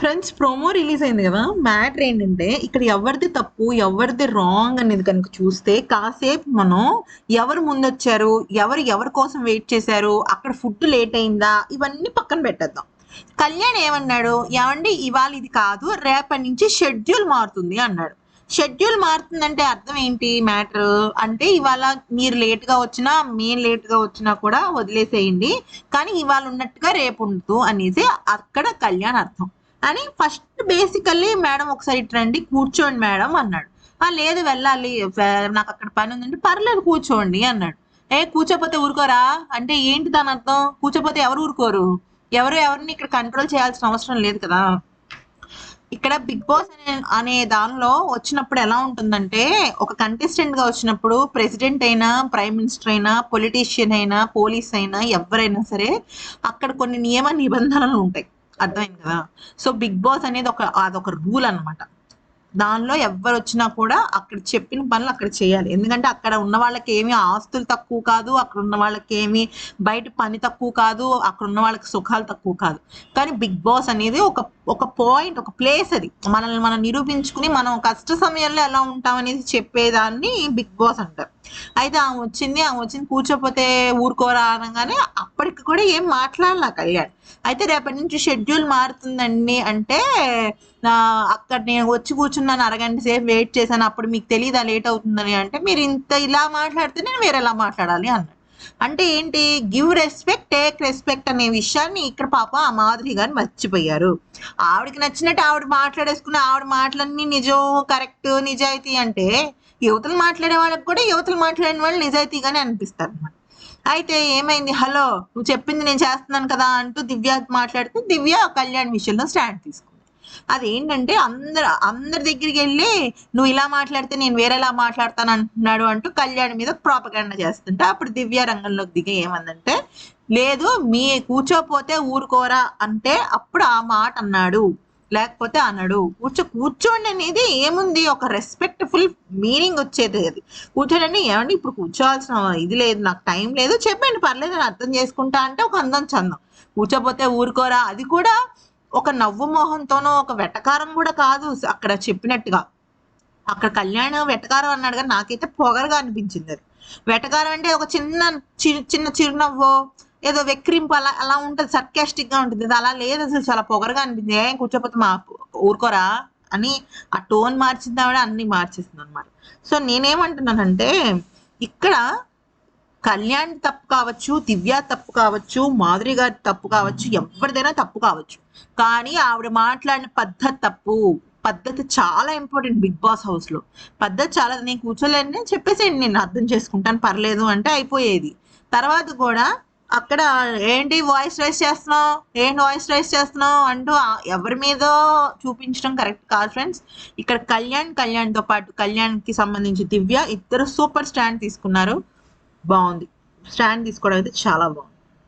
Friends promo release అయింది కదా? Matter ఏంటంటే ఇక్కడ ఎవరిది తప్పు ఎవరిది రాంగ్ అనేది కనుక చూస్తే కాసేపు మనం ఎవరు ముందొచ్చారు ఎవరు ఎవరి కోసం వెయిట్ చేశారు అక్కడ ఫుడ్ లేట్ అయిందా ఇవన్నీ పక్కన పెట్టేద్దాం. కళ్యాణ్ ఏమన్నాడు? ఏమండి ఇవాళ ఇది కాదు రేపటి నుంచి షెడ్యూల్ మారుతుంది అన్నాడు. షెడ్యూల్ మారుతుందంటే అర్థం ఏంటి? మ్యాటర్ అంటే ఇవాళ మీరు లేట్గా వచ్చినా మేము లేట్గా వచ్చినా కూడా వదిలేసేయండి. కానీ ఇవాళ ఉన్నట్టుగా రేపు ఉండదు అనేసి అక్కడ కళ్యాణ్ అర్థం. అని ఫస్ట్ బేసికల్లీ మేడం ఒకసారి ఇట్రండి కూర్చోండి మేడం అన్నాడు. ఆ లేదు వెళ్ళాలి. నాకు అక్కడ పని ఉందంటే పర్లేదు కూర్చోండి అన్నాడు. ఏ కూర్చోపోతే ఊరుకోరా? అంటే ఏంటి దాని అర్థం? కూర్చోపోతే ఎవరు ఊరుకోరు? ఎవరు ఎవరిని ఇక్కడ కంట్రోల్ చేయాల్సిన అవసరం లేదు కదా? ఇక్కడ బిగ్ బాస్ అనే అనే దానిలో వచ్చినప్పుడు ఎలా ఉంటుందంటే ఒక కంటెస్టెంట్గా వచ్చినప్పుడు ప్రెసిడెంట్ అయినా ప్రైమ్ మినిస్టర్ అయినా పొలిటీషియన్ అయినా పోలీస్ అయినా ఎవరైనా సరే అక్కడ కొన్ని నియమ నిబంధనలు ఉంటాయి. అర్థమైంది కదా? సో బిగ్ బాస్ అనేది ఒక అదొక రూల్ అన్నమాట. దానిలో ఎవరు వచ్చినా కూడా అక్కడ చెప్పిన పనులు అక్కడ చేయాలి. ఎందుకంటే అక్కడ ఉన్న వాళ్ళకి ఏమి ఆస్తులు తక్కువ కాదు అక్కడ ఉన్న వాళ్ళకి ఏమి బయట పని తక్కువ కాదు అక్కడ ఉన్న వాళ్ళకి సుఖాలు తక్కువ కాదు. కానీ బిగ్ బాస్ అనేది ఒక ఒక పాయింట్ ఒక ప్లేస్ అది. మనల్ని మనం నిరూపించుకుని మనం కష్ట సమయంలో ఎలా ఉంటాం అనేది చెప్పేదాన్ని బిగ్ బాస్ అంటారు. అయితే ఆమె వచ్చింది ఆమె వచ్చింది కూర్చోపోతే ఊరుకోరా అనగానే అప్పటికి కూడా ఏం మాట్లాడలా కళ్యాణ్. అయితే రేపటి నుంచి షెడ్యూల్ మారుతుందండి అంటే అక్కడ నేను వచ్చి కూర్చున్నాను అరగంట సేపు వెయిట్ చేశాను అప్పుడు మీకు తెలియదా లేట్ అవుతుందని అంటే మీరు ఇంత ఇలా మాట్లాడితే నేను వేరేలా మాట్లాడాలి అన్నాడు. అంటే ఏంటి గివ్ రెస్పెక్ట్ టేక్ రెస్పెక్ట్ అనే విషయాన్ని ఇక్కడ పాప ఆ మాధురి గారు మర్చిపోయారు. ఆవిడకి నచ్చినట్టు ఆవిడ మాట్లాడేసుకుని ఆవిడ మాటలన్నీ నిజం కరెక్ట్ నిజాయితీ అంటే యువతలు మాట్లాడే వాళ్ళకి కూడా యువతలు మాట్లాడిన వాళ్ళు నిజాయితీగానే అనిపిస్తారు అనమాట అయితే ఏమైంది? హలో నువ్వు చెప్పింది నేను చేస్తున్నాను కదా అంటూ దివ్య మాట్లాడితే దివ్య కళ్యాణ్ విషయంలో స్టాండ్ తీసుకుంది. అదేంటంటే అందరు అందరి దగ్గరికి వెళ్ళి నువ్వు ఇలా మాట్లాడితే నేను వేరేలా మాట్లాడతాను అంటున్నాడు అంటూ కళ్యాణ్ మీద ప్రాపగండ చేస్తుంటే అప్పుడు దివ్య రంగంలోకి దిగి ఏమందంటే లేదు మీ కూర్చోపోతే ఊరుకోరా అంటే అప్పుడు ఆ మాట అన్నాడు. లేకపోతే అన్నాడు కూర్చో కూర్చోండి అనేది ఏముంది? ఒక రెస్పెక్ట్ఫుల్ మీనింగ్ వచ్చేది అది. కూర్చోండి ఏమండి ఇప్పుడు కూర్చోవాల్సిన ఇది లేదు నాకు టైం లేదు చెప్పండి పర్లేదు నేను అర్థం చేసుకుంటా అంటే ఒక అందం చందం. కూర్చోపోతే ఊరుకోరా? అది కూడా ఒక నవ్వు మోహంతోనో ఒక వెటకారం కూడా కాదు అక్కడ చెప్పినట్టుగా. అక్కడ కళ్యాణం వెటకారం అన్నాడు కానీ నాకైతే పొగరగా అనిపించింది అది. వెటకారం అంటే ఒక చిన్న చిన్న చిరునవ్వు ఏదో వెక్రింపు అలా అలా ఉంటుంది సర్కాస్టిక్గా ఉంటుంది. ఇది అలా లేదు అసలు చాలా పొగరగా అనిపించింది. ఏం కూర్చోపోతే మా ఊరుకోరా అని ఆ టోన్ మార్చింది ఆవిడ అన్ని మార్చేసింది అనమాట సో నేనేమంటున్నానంటే ఇక్కడ కళ్యాణ్ తప్పు కావచ్చు దివ్య తప్పు కావచ్చు మాధురి గారి తప్పు కావచ్చు ఎవరిదైనా తప్పు కావచ్చు. కానీ ఆవిడ మాట్లాడిన పద్ధతి తప్పు. పద్ధతి చాలా ఇంపార్టెంట్ బిగ్ బాస్ హౌస్లో. పద్ధతి చాలా నేను కూర్చోలేను నేను చెప్పేసేయండి నేను అర్థం చేసుకుంటాను పర్లేదు అంటే అయిపోయేది. తర్వాత కూడా అక్కడ ఏంటి వాయిస్ రైస్ చేస్తున్నావు? ఏంటి వాయిస్ రైస్ చేస్తున్నావు? అంటూ ఎవరి మీద చూపించడం కరెక్ట్ కాదు ఫ్రెండ్స్ ఇక్కడ కళ్యాణ్ కళ్యాణ్తో పాటు కళ్యాణ్కి సంబంధించి దివ్య ఇద్దరు సూపర్ స్టాండ్ తీసుకున్నారు. బాగుంది. స్టాండ్ తీసుకోవడం అయితే చాలా బాగుంది.